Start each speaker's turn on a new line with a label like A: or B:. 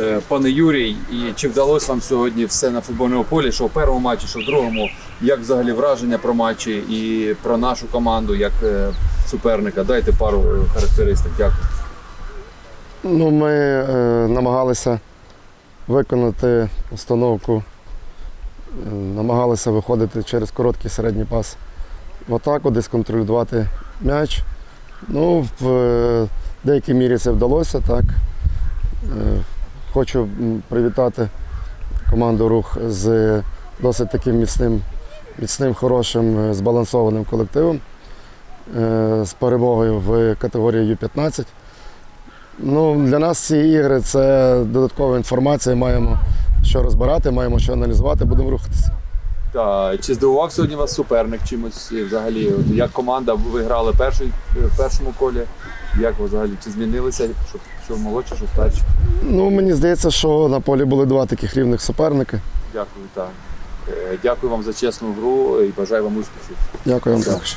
A: Е, Пане Юрій, і чи вдалося вам сьогодні все на футбольному полі? Що в першому матчі, що в другому? Як взагалі враження про матчі і про нашу команду як е, суперника? Дайте пару е, характеристик. Дякую.
B: Ну, ми е, намагалися виконати установку, намагалися виходити через короткий середній пас в атаку, десь контролювати м'яч. Ну, в е, деякій мірі це вдалося, так. Е, хочу привітати команду рух з досить таким міцним, міцним, хорошим, е, збалансованим колективом е, з перемогою в категорії Ю-15. Ну, для нас ці ігри це додаткова інформація. Маємо що розбирати, маємо що аналізувати, будемо рухатися.
A: Та чи здивував сьогодні вас суперник чимось взагалі? Як команда ви грали перший, в першому колі? Як ви взагалі? Чи змінилися? Що, що молодші, що старші?
B: Ну, мені здається, що на полі були два таких рівних суперники.
A: Дякую, так. Е, Дякую вам за чесну гру і бажаю вам успіхів.
B: Дякую вам також.